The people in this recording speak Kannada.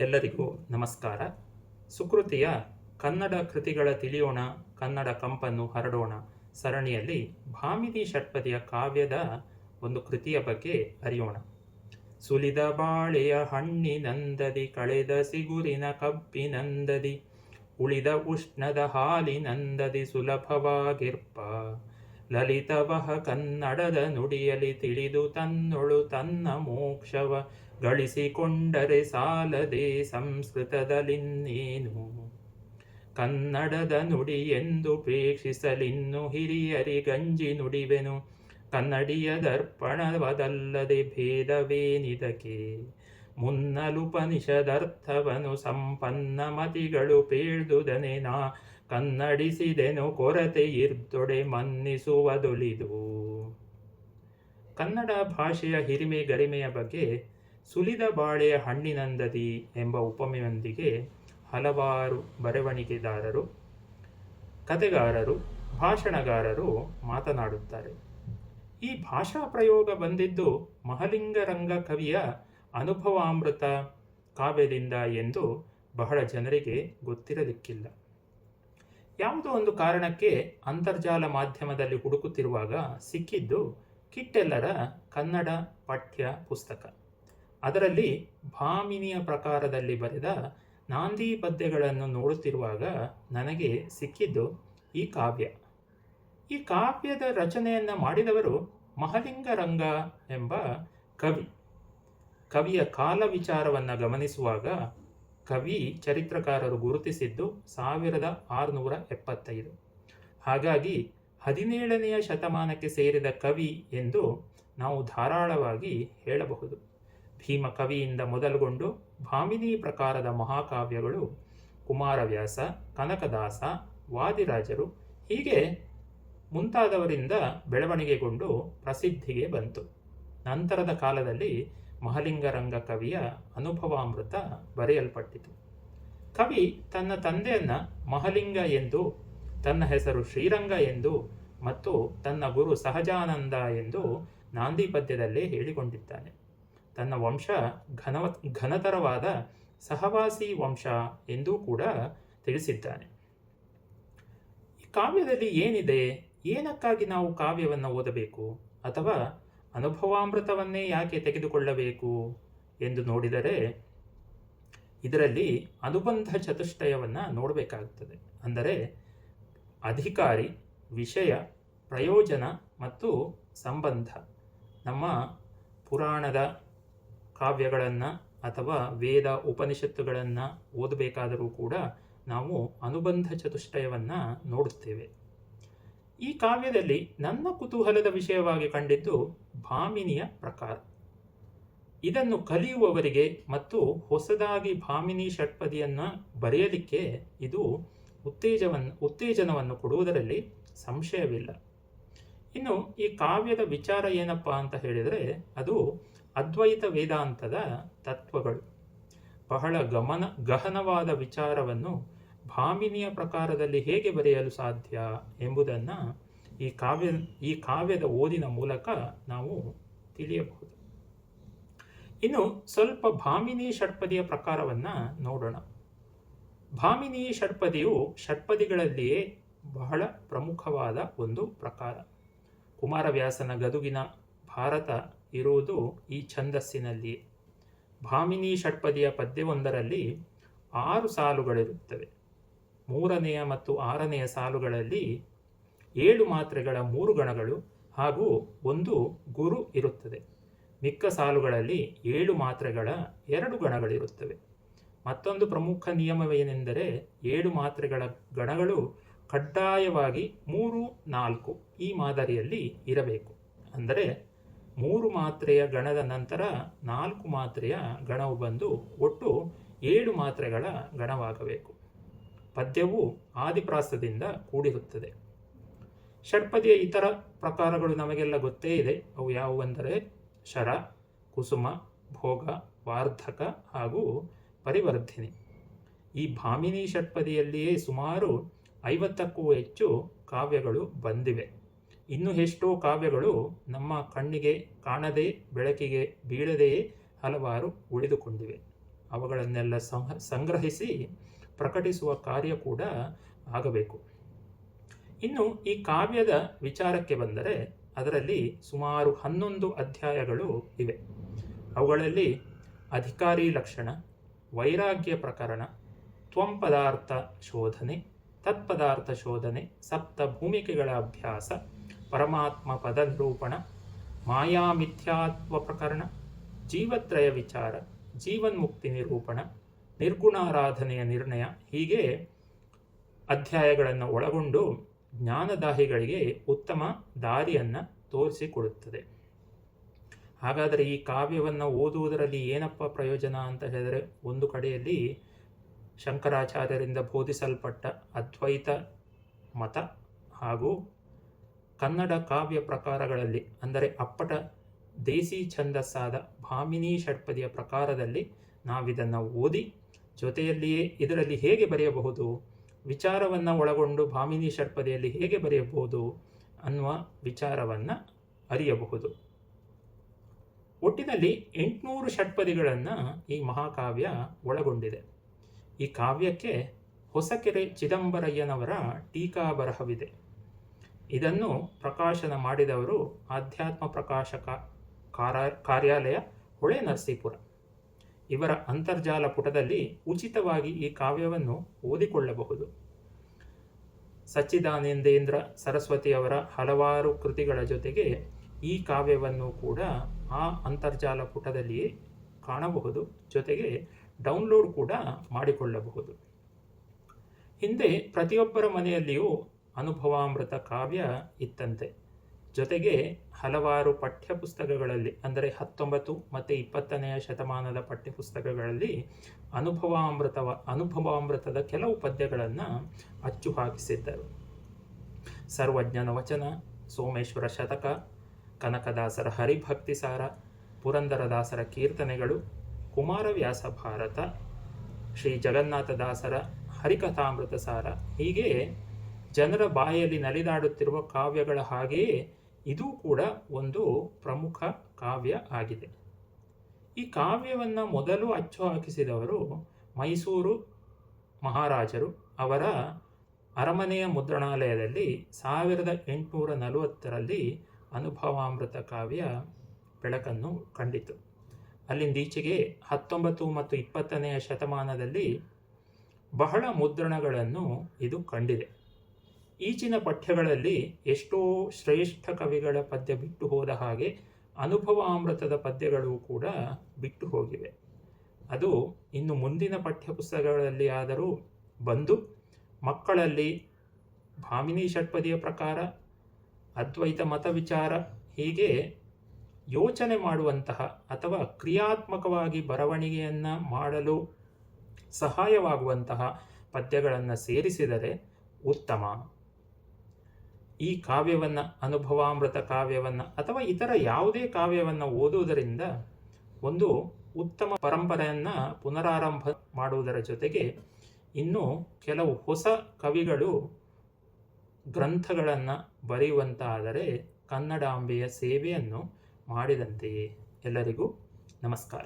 ಎಲ್ಲರಿಗೂ ನಮಸ್ಕಾರ. ಸುಕೃತಿಯ ಕನ್ನಡ ಕೃತಿಗಳ ತಿಳಿಯೋಣ, ಕನ್ನಡ ಕಂಪನ್ನು ಹರಡೋಣ ಸರಣಿಯಲ್ಲಿ ಭಾಮಿನಿ ಷಟ್ಪದಿಯ ಕಾವ್ಯದ ಒಂದು ಕೃತಿಯ ಬಗ್ಗೆ ಅರಿಯೋಣ. ಸುಲಿದ ಬಾಳೆಯ ಹಣ್ಣಿನಂದದಿ ಕಳೆದ ಸಿಗುರಿನ ಕಬ್ಬಿನಂದದಿ ಉಳಿದ ಉಷ್ಣದ ಹಾಲಿನಂದದಿ ಸುಲಭವಾಗಿರ್ಪ. ಲಲಿತವಹ ಕನ್ನಡದ ನುಡಿಯಲಿ ತಿಳಿದು ತನ್ನೊಳು ತನ್ನ ಮೋಕ್ಷವ ಗಳಿಸಿಕೊಂಡರೆ ಸಾಲದೆ ಸಂಸ್ಕೃತದಲ್ಲಿನ್ನೇನು? ಕನ್ನಡದ ನುಡಿ ಎಂದು ಪ್ರೇಕ್ಷಿಸಲಿನ್ನು ಹಿರಿಯರಿ ಗಂಜಿ ನುಡಿವೆನು. ಕನ್ನಡಿಯ ದರ್ಪಣವದಲ್ಲದೆ ಭೇದವೇನಿದಕ್ಕೆ? ಮುನ್ನಲುಪನಿಷದರ್ಥವನು ಸಂಪನ್ನ ಮತಿಗಳು ಪೇಳ್ದುದನೆ ನಾ ಕನ್ನಡಿಸಿದೆನು ಕೊರತೆ ಇರ್ದೊಡೆ ಕನ್ನಡ ಭಾಷೆಯ ಹಿರಿಮೆ, ಗರಿಮೆಯ ಬಗ್ಗೆ ಸುಲಿದ ಬಾಳೆಯ ಹಣ್ಣಿನಂದದಿ ಎಂಬ ಉಪಮೆಯೊಂದಿಗೆ ಹಲವಾರು ಬರವಣಿಗೆದಾರರು, ಕತೆಗಾರರು, ಭಾಷಣಗಾರರು ಮಾತನಾಡುತ್ತಾರೆ. ಈ ಭಾಷಾ ಪ್ರಯೋಗ ಬಂದಿದ್ದು ಮಹಲಿಂಗರಂಗ ಕವಿಯ ಅನುಭವಾಮೃತ ಕಾವ್ಯದಿಂದ ಎಂದು ಬಹಳ ಜನರಿಗೆ ಗೊತ್ತಿರಲಿಕ್ಕಿಲ್ಲ. ಯಾವುದೋ ಒಂದು ಕಾರಣಕ್ಕೆ ಅಂತರ್ಜಾಲ ಮಾಧ್ಯಮದಲ್ಲಿ ಹುಡುಕುತ್ತಿರುವಾಗ ಸಿಕ್ಕಿದ್ದು ಕಿಟ್ಟೆಲ್ಲರ ಕನ್ನಡ ಪಠ್ಯ ಪುಸ್ತಕ. ಅದರಲ್ಲಿ ಭಾಮಿನಿಯ ಪ್ರಕಾರದಲ್ಲಿ ಬರೆದ ನಾಂದಿ ಪದ್ಯಗಳನ್ನು ನೋಡುತ್ತಿರುವಾಗ ನನಗೆ ಸಿಕ್ಕಿದ್ದು ಈ ಕಾವ್ಯ. ಈ ಕಾವ್ಯದ ರಚನೆಯನ್ನು ಮಾಡಿದವರು ಮಹಲಿಂಗರಂಗ ಎಂಬ ಕವಿ. ಕವಿಯ ಕಾಲ ವಿಚಾರವನ್ನು ಗಮನಿಸುವಾಗ ಕವಿ ಚರಿತ್ರಕಾರರು ಗುರುತಿಸಿದ್ದು ಸಾವಿರದ ಆರುನೂರ ಎಪ್ಪತ್ತೈದು. ಹಾಗಾಗಿ ಹದಿನೇಳನೆಯ ಶತಮಾನಕ್ಕೆ ಸೇರಿದ ಕವಿ ಎಂದು ನಾವು ಧಾರಾಳವಾಗಿ ಹೇಳಬಹುದು. ಭೀಮ ಕವಿಯಿಂದ ಮೊದಲುಗೊಂಡು ಭಾಮಿನಿ ಪ್ರಕಾರದ ಮಹಾಕಾವ್ಯಗಳು ಕುಮಾರವ್ಯಾಸ, ಕನಕದಾಸ, ವಾದಿರಾಜರು ಹೀಗೆ ಮುಂತಾದವರಿಂದ ಬೆಳವಣಿಗೆಗೊಂಡು ಪ್ರಸಿದ್ಧಿಗೆ ಬಂತು. ನಂತರದ ಕಾಲದಲ್ಲಿ ಮಹಲಿಂಗರಂಗ ಕವಿಯ ಅನುಭವಾಮೃತ ಬರೆಯಲ್ಪಟ್ಟಿತು. ಕವಿ ತನ್ನ ತಂದೆಯನ್ನ ಮಹಲಿಂಗ ಎಂದು, ತನ್ನ ಹೆಸರು ಶ್ರೀರಂಗ ಎಂದು ಮತ್ತು ತನ್ನ ಗುರು ಸಹಜಾನಂದ ಎಂದು ನಾಂದಿ ಪದ್ಯದಲ್ಲೇ ಹೇಳಿಕೊಂಡಿದ್ದಾನೆ. ತನ್ನ ವಂಶ ಘನವ, ಘನತರವಾದ ಸಹವಾಸಿ ವಂಶ ಎಂದೂ ಕೂಡ ತಿಳಿಸಿದ್ದಾನೆ. ಈ ಕಾವ್ಯದಲ್ಲಿ ಏನಿದೆ? ಏನಕ್ಕಾಗಿ ನಾವು ಕಾವ್ಯವನ್ನು ಓದಬೇಕು? ಅಥವಾ ಅನುಭವಾಮೃತವನ್ನೇ ಯಾಕೆ ತೆಗೆದುಕೊಳ್ಳಬೇಕು ಎಂದು ನೋಡಿದರೆ, ಇದರಲ್ಲಿ ಅನುಬಂಧ ಚತುಷ್ಟಯವನ್ನು ನೋಡಬೇಕಾಗುತ್ತದೆ ಅಂದರೆ ಅಧಿಕಾರಿ, ವಿಷಯ, ಪ್ರಯೋಜನ ಮತ್ತು ಸಂಬಂಧ. ನಮ್ಮ ಪುರಾಣದ ಕಾವ್ಯಗಳನ್ನು ಅಥವಾ ವೇದ ಉಪನಿಷತ್ತುಗಳನ್ನು ಓದಬೇಕಾದರೂ ಕೂಡ ನಾವು ಅನುಬಂಧ ಚತುಷ್ಟಯವನ್ನು ನೋಡುತ್ತೇವೆ. ಈ ಕಾವ್ಯದಲ್ಲಿ ನನ್ನ ಕುತೂಹಲದ ವಿಷಯವಾಗಿ ಕಂಡಿದ್ದು ಭಾಮಿನಿಯ ಪ್ರಕಾರ. ಇದನ್ನು ಕಲಿಯುವವರಿಗೆ ಮತ್ತು ಹೊಸದಾಗಿ ಭಾಮಿನಿ ಷಟ್ಪದಿಯನ್ನು ಬರೆಯಲಿಕ್ಕೆ ಇದು ಉತ್ತೇಜವನ್ನು ಉತ್ತೇಜನವನ್ನು ಕೊಡುವುದರಲ್ಲಿ ಸಂಶಯವಿಲ್ಲ. ಇನ್ನು ಈ ಕಾವ್ಯದ ವಿಚಾರ ಏನಪ್ಪ ಅಂತ ಹೇಳಿದರೆ ಅದು ಅದ್ವೈತ ವೇದಾಂತದ ತತ್ವಗಳು. ಬಹಳ ಗಮನ, ಗಹನವಾದ ವಿಚಾರವನ್ನು ಭಾಮಿನಿಯ ಪ್ರಕಾರದಲ್ಲಿ ಹೇಗೆ ಬರೆಯಲು ಸಾಧ್ಯ ಎಂಬುದನ್ನು ಈ ಕಾವ್ಯ, ಈ ಕಾವ್ಯದ ಓದಿನ ಮೂಲಕ ನಾವು ತಿಳಿಯಬಹುದು. ಇನ್ನು ಸ್ವಲ್ಪ ಭಾಮಿನಿ ಷಟ್ಪದಿಯ ಪ್ರಕಾರವನ್ನು ನೋಡೋಣ. ಭಾಮಿನಿ ಷಟ್ಪದಿಯು ಷಟ್ಪದಿಗಳಲ್ಲಿಯೇ ಬಹಳ ಪ್ರಮುಖವಾದ ಒಂದು ಪ್ರಕಾರ. ಕುಮಾರವ್ಯಾಸನ ಗದುಗಿನ ಭಾರತ ಇರುವುದು ಈ ಛಂದಸ್ಸಿನಲ್ಲಿ. ಭಾಮಿನಿ ಷಟ್ಪದಿಯ ಪದ್ಯವೊಂದರಲ್ಲಿ ಆರು ಸಾಲುಗಳಿರುತ್ತವೆ. ಮೂರನೆಯ ಮತ್ತು ಆರನೆಯ ಸಾಲುಗಳಲ್ಲಿ ಏಳು ಮಾತ್ರೆಗಳ ಮೂರು ಗಣಗಳು ಹಾಗೂ ಒಂದು ಗುರು ಇರುತ್ತದೆ. ಮಿಕ್ಕ ಸಾಲುಗಳಲ್ಲಿ ಏಳು ಮಾತ್ರೆಗಳ ಎರಡು ಗಣಗಳಿರುತ್ತವೆ. ಮತ್ತೊಂದು ಪ್ರಮುಖ ನಿಯಮವೇನೆಂದರೆ ಏಳು ಮಾತ್ರೆಗಳ ಗಣಗಳು ಕಡ್ಡಾಯವಾಗಿ ಮೂರು ನಾಲ್ಕು ಈ ಮಾದರಿಯಲ್ಲಿ ಇರಬೇಕು. ಅಂದರೆ ಮೂರು ಮಾತ್ರೆಯ ಗಣದ ನಂತರ ನಾಲ್ಕು ಮಾತ್ರೆಯ ಗಣವು ಬಂದು ಒಟ್ಟು ಏಳು ಮಾತ್ರೆಗಳ ಗಣವಾಗಬೇಕು. ಪದ್ಯವು ಆದಿಪ್ರಾಸದಿಂದ ಕೂಡಿರುತ್ತದೆ. ಷಟ್ಪದಿಯ ಇತರ ಪ್ರಕಾರಗಳು ನಮಗೆಲ್ಲ ಗೊತ್ತೇ ಇದೆ. ಅವು ಯಾವುವೆಂದರೆ ಶರ, ಕುಸುಮ, ಭೋಗ, ವಾರ್ಧಕ ಹಾಗೂ ಪರಿವರ್ಧಿನಿ. ಈ ಭಾಮಿನಿ ಷಟ್ಪದಿಯಲ್ಲಿಯೇ ಸುಮಾರು ಐವತ್ತಕ್ಕೂ ಹೆಚ್ಚು ಕಾವ್ಯಗಳು ಬಂದಿವೆ. ಇನ್ನು ಎಷ್ಟೋ ಕಾವ್ಯಗಳು ನಮ್ಮ ಕಣ್ಣಿಗೆ ಕಾಣದೇ, ಬೆಳಕಿಗೆ ಬೀಳದೆಯೇ ಹಲವಾರು ಉಳಿದುಕೊಂಡಿವೆ. ಅವುಗಳನ್ನೆಲ್ಲ ಸಂಹ ಸಂಗ್ರಹಿಸಿ ಪ್ರಕಟಿಸುವ ಕಾರ್ಯ ಕೂಡ ಆಗಬೇಕು. ಇನ್ನು ಈ ಕಾವ್ಯದ ವಿಚಾರಕ್ಕೆ ಬಂದರೆ ಅದರಲ್ಲಿ ಸುಮಾರು ಹನ್ನೊಂದು ಅಧ್ಯಾಯಗಳು ಇವೆ. ಅವುಗಳಲ್ಲಿ ಅಧಿಕಾರಿ ಲಕ್ಷಣ, ವೈರಾಗ್ಯ ಪ್ರಕರಣ, ತ್ವಂಪದಾರ್ಥ ಶೋಧನೆ, ತತ್ಪದಾರ್ಥ ಶೋಧನೆ, ಸಪ್ತ ಭೂಮಿಕೆಗಳ ಅಭ್ಯಾಸ ಪರಮಾತ್ಮ ಪದ ನಿರೂಪಣ ಮಾಯಾಮಿಥ್ಯಾತ್ವ ಪ್ರಕರಣ ಜೀವತ್ರಯ ವಿಚಾರ ಜೀವನ್ಮುಕ್ತಿ ನಿರೂಪಣ ನಿರ್ಗುಣಾರಾಧನೆಯ ನಿರ್ಣಯ ಹೀಗೆ ಅಧ್ಯಾಯಗಳನ್ನು ಒಳಗೊಂಡು ಜ್ಞಾನದಾಹಿಗಳಿಗೆ ಉತ್ತಮ ದಾರಿಯನ್ನು ತೋರಿಸಿಕೊಡುತ್ತದೆ. ಹಾಗಾದರೆ ಈ ಕಾವ್ಯವನ್ನು ಓದುವುದರಲ್ಲಿ ಏನಪ್ಪ ಪ್ರಯೋಜನ ಅಂತ ಹೇಳಿದರೆ, ಒಂದು ಕಡೆಯಲ್ಲಿ ಶಂಕರಾಚಾರ್ಯರಿಂದ ಬೋಧಿಸಲ್ಪಟ್ಟ ಅದ್ವೈತ ಮತ ಹಾಗೂ ಕನ್ನಡ ಕಾವ್ಯ ಪ್ರಕಾರಗಳಲ್ಲಿ, ಅಂದರೆ ಅಪ್ಪಟ ದೇಸಿ ಛಂದಸ್ಸಾದ ಭಾಮಿನಿ ಷಟ್ಪದಿಯ ಪ್ರಕಾರದಲ್ಲಿ ನಾವಿದನ್ನು ಓದಿ, ಜೊತೆಯಲ್ಲಿಯೇ ಇದರಲ್ಲಿ ಹೇಗೆ ಬರೆಯಬಹುದು, ವಿಚಾರವನ್ನು ಒಳಗೊಂಡು ಭಾಮಿನಿ ಷಟ್ಪದಿಯಲ್ಲಿ ಹೇಗೆ ಬರೆಯಬಹುದು ಅನ್ನುವ ವಿಚಾರವನ್ನು ಅರಿಯಬಹುದು. ಒಟ್ಟಿನಲ್ಲಿ ಎಂಟುನೂರು ಷಟ್ಪದಿಗಳನ್ನು ಈ ಮಹಾಕಾವ್ಯ ಒಳಗೊಂಡಿದೆ. ಈ ಕಾವ್ಯಕ್ಕೆ ಹೊಸಕೆರೆ ಚಿದಂಬರಯ್ಯನವರ ಟೀಕಾ ಬರಹವಿದೆ ಇದನ್ನು ಪ್ರಕಾಶನ ಮಾಡಿದವರು ಆಧ್ಯಾತ್ಮ ಪ್ರಕಾಶಕ ಕಾರ್ಯಾಲಯ ಹೊಳೆ ನರಸೀಪುರ. ಇವರ ಅಂತರ್ಜಾಲ ಪುಟದಲ್ಲಿ ಉಚಿತವಾಗಿ ಈ ಕಾವ್ಯವನ್ನು ಓದಿಕೊಳ್ಳಬಹುದು. ಸಚ್ಚಿದಾನಂದೇಂದ್ರ ಸರಸ್ವತಿಯವರ ಹಲವಾರು ಕೃತಿಗಳ ಜೊತೆಗೆ ಈ ಕಾವ್ಯವನ್ನು ಕೂಡ ಆ ಅಂತರ್ಜಾಲ ಪುಟದಲ್ಲಿಯೇ ಕಾಣಬಹುದು. ಜೊತೆಗೆ ಡೌನ್ಲೋಡ್ ಕೂಡ ಮಾಡಿಕೊಳ್ಳಬಹುದು. ಹಿಂದೆ ಪ್ರತಿಯೊಬ್ಬರ ಮನೆಯಲ್ಲಿಯೂ ಅನುಭವಾಮೃತ ಕಾವ್ಯ ಇತ್ತಂತೆ. ಜೊತೆಗೆ ಹಲವಾರು ಪಠ್ಯಪುಸ್ತಕಗಳಲ್ಲಿ, ಅಂದರೆ ಹತ್ತೊಂಬತ್ತು ಮತ್ತು ಇಪ್ಪತ್ತನೆಯ ಶತಮಾನದ ಪಠ್ಯಪುಸ್ತಕಗಳಲ್ಲಿ ಅನುಭವಾಮೃತವ ಅನುಭವಾಮೃತದ ಕೆಲವು ಪದ್ಯಗಳನ್ನು ಅಚ್ಚು ಹಾಕಿಸಿದ್ದರು. ಸರ್ವಜ್ಞನ ವಚನ, ಸೋಮೇಶ್ವರ ಶತಕ, ಕನಕದಾಸರ ಹರಿಭಕ್ತಿ ಸಾರ, ಪುರಂದರದಾಸರ ಕೀರ್ತನೆಗಳು, ಕುಮಾರವ್ಯಾಸ ಭಾರತ, ಶ್ರೀ ಜಗನ್ನಾಥದಾಸರ ಹರಿಕಥಾಮೃತ ಸಾರ, ಹೀಗೆ ಜನರ ಬಾಯಲ್ಲಿ ನಲಿದಾಡುತ್ತಿರುವ ಕಾವ್ಯಗಳ ಹಾಗೆಯೇ ಇದು ಕೂಡ ಒಂದು ಪ್ರಮುಖ ಕಾವ್ಯ ಆಗಿದೆ. ಈ ಕಾವ್ಯವನ್ನು ಮೊದಲು ಅಚ್ಚು ಹಾಕಿಸಿದವರು ಮೈಸೂರು ಮಹಾರಾಜರು. ಅವರ ಅರಮನೆಯ ಮುದ್ರಣಾಲಯದಲ್ಲಿ ಸಾವಿರದ ಎಂಟುನೂರ ನಲವತ್ತರಲ್ಲಿ ಅನುಭವಾಮೃತ ಕಾವ್ಯ ಬೆಳಕನ್ನು ಕಂಡಿತು. ಅಲ್ಲಿಂದೀಚೆಗೆ ಹತ್ತೊಂಬತ್ತು ಮತ್ತು ಇಪ್ಪತ್ತನೆಯ ಶತಮಾನದಲ್ಲಿ ಬಹಳ ಮುದ್ರಣಗಳನ್ನು ಇದು ಕಂಡಿದೆ. ಈಚಿನ ಪಠ್ಯಗಳಲ್ಲಿ ಎಷ್ಟೋ ಶ್ರೇಷ್ಠ ಕವಿಗಳ ಪದ್ಯ ಬಿಟ್ಟು ಹೋದ ಹಾಗೆ ಅನುಭವಾಮೃತದ ಪದ್ಯಗಳು ಕೂಡ ಬಿಟ್ಟು ಹೋಗಿವೆ. ಅದು ಇನ್ನು ಮುಂದಿನ ಪಠ್ಯಪುಸ್ತಕಗಳಲ್ಲಿ ಆದರೂ ಬಂದು ಮಕ್ಕಳಲ್ಲಿ ಭಾಮಿನಿ ಷಟ್ಪದಿಯ ಪ್ರಕಾರ, ಅದ್ವೈತ ಮತ ವಿಚಾರ, ಹೀಗೆ ಯೋಚನೆ ಮಾಡುವಂತಹ ಅಥವಾ ಕ್ರಿಯಾತ್ಮಕವಾಗಿ ಬರವಣಿಗೆಯನ್ನು ಮಾಡಲು ಸಹಾಯವಾಗುವಂತಹ ಪದ್ಯಗಳನ್ನು ಸೇರಿಸಿದರೆ ಉತ್ತಮ. ಈ ಕಾವ್ಯವನ್ನು, ಅನುಭವಾಮೃತ ಕಾವ್ಯವನ್ನು ಅಥವಾ ಇತರ ಯಾವುದೇ ಕಾವ್ಯವನ್ನು ಓದುವುದರಿಂದ ಒಂದು ಉತ್ತಮ ಪರಂಪರೆಯನ್ನು ಪುನರಾರಂಭ ಮಾಡುವುದರ ಜೊತೆಗೆ ಇನ್ನು ಕೆಲವು ಹೊಸ ಕವಿಗಳು ಗ್ರಂಥಗಳನ್ನು ಬರೆಯುವಂತಾದರೆ ಕನ್ನಡಾಂಬೆಯ ಸೇವೆಯನ್ನು ಮಾಡಿದಂತೆಯೇ. ಎಲ್ಲರಿಗೂ ನಮಸ್ಕಾರ.